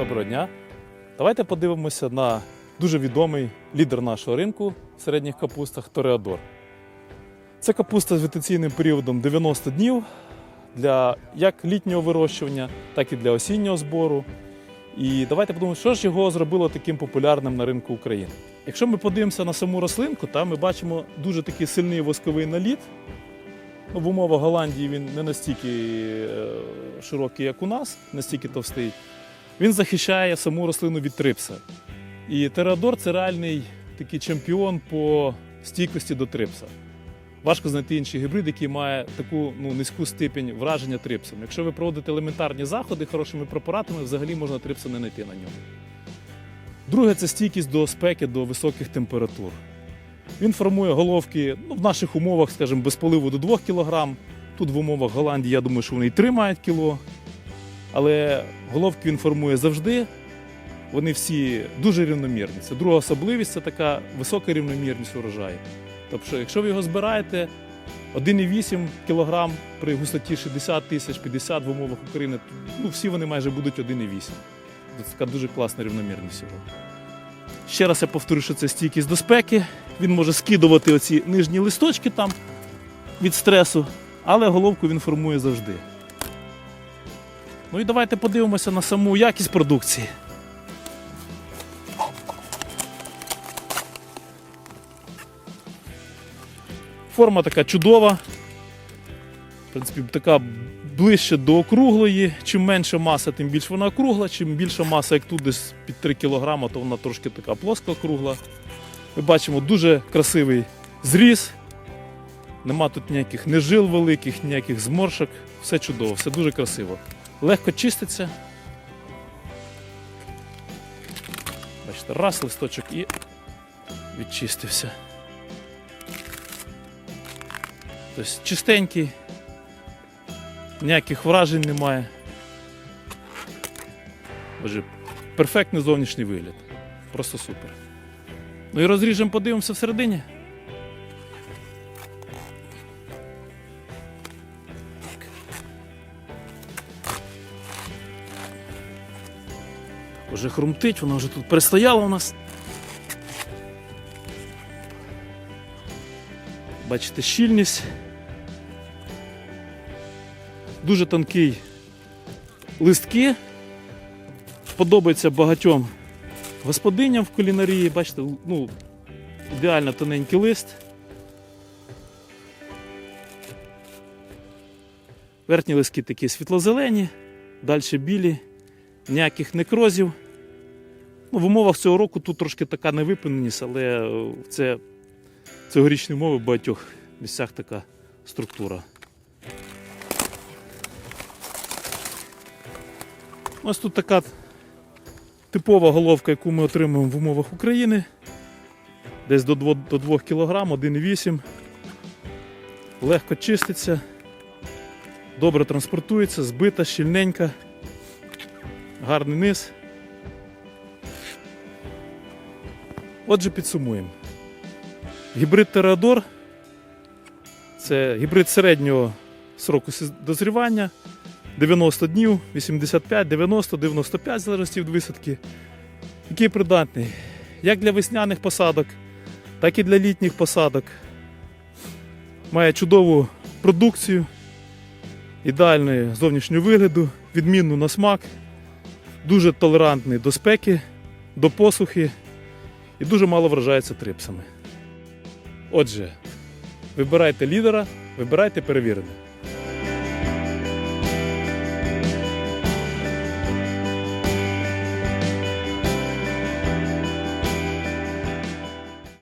Доброго дня. Давайте подивимося на дуже відомий лідер нашого ринку в середніх капустах Тореадор. Це капуста з вегетаційним періодом 90 днів для як літнього вирощування, так і для осіннього збору. І давайте подумаємо, що ж його зробило таким популярним на ринку України. Якщо ми подивимося на саму рослинку, там ми бачимо дуже такий сильний восковий наліт. В умовах Голландії він не настільки е, широкий, як у нас, настільки товстий. Він захищає саму рослину від трипса. І Тереадор це реальний такий чемпіон по стійкості до трипса. Важко знайти інший гібрид, який має таку ну, низьку степень враження трипсом. Якщо ви проводите елементарні заходи хорошими препаратами, взагалі можна трипса не знайти на ньому. Друге це стійкість до спеки, до високих температур. Він формує головки ну, в наших умовах, скажімо, без поливу до 2 кг. Тут в умовах Голландії, я думаю, що вони і 3 мають кіло. Але головки він формує завжди. Вони всі дуже рівномірні. Це друга особливість це така висока рівномірність урожаю. Тобто, якщо ви його збираєте 1,8 кг при густоті 60 тисяч, 50 в умовах України, ну, всі вони майже будуть 1,8. Це така дуже класна рівномірність його. Ще раз я повторю, що це стійкість до спеки. Він може скидувати оці нижні листочки там від стресу, але головку він формує завжди. Ну і давайте подивимося на саму якість продукції. Форма така чудова. В принципі, така ближче до округлої. Чим менша маса, тим більше вона округла. Чим більша маса, як тут десь під 3 кг, то вона трошки така плоска округла. Ми бачимо дуже красивий зріз. Нема тут ніяких нежил великих, ніяких зморшок. Все чудово, все дуже красиво. Легко чиститься. Бачите, раз листочок і відчистився. Тобто чистенький, ніяких вражень немає. Боже, перфектний зовнішній вигляд. Просто супер. Ну і розріжемо, подивимося всередині. Уже хрумтить, вона вже тут перестояла у нас. Бачите, щільність. Дуже тонкий листки. Подобається багатьом господиням в кулінарії. Бачите, ну, ідеально тоненький лист. Верхні листки такі світло-зелені, далі білі, ніяких некрозів. Ну, в умовах цього року тут трошки така невипиненість, але е, це цьогорічні умови в багатьох місцях така структура. Ось тут така типова головка, яку ми отримуємо в умовах України. Десь до 2, до 2 кг, 1,8. Легко чиститься, добре транспортується, збита, щільненька, гарний низ. Отже, підсумуємо. Гібрид Тереадор це гібрид середнього сроку дозрівання 90 днів, 85, 90, 95 залежності від висадки, який придатний як для весняних посадок, так і для літніх посадок. Має чудову продукцію, ідеальної зовнішнього вигляду, відмінну на смак, дуже толерантний до спеки, до посухи і дуже мало вражається трипсами. Отже, вибирайте лідера, вибирайте перевірене.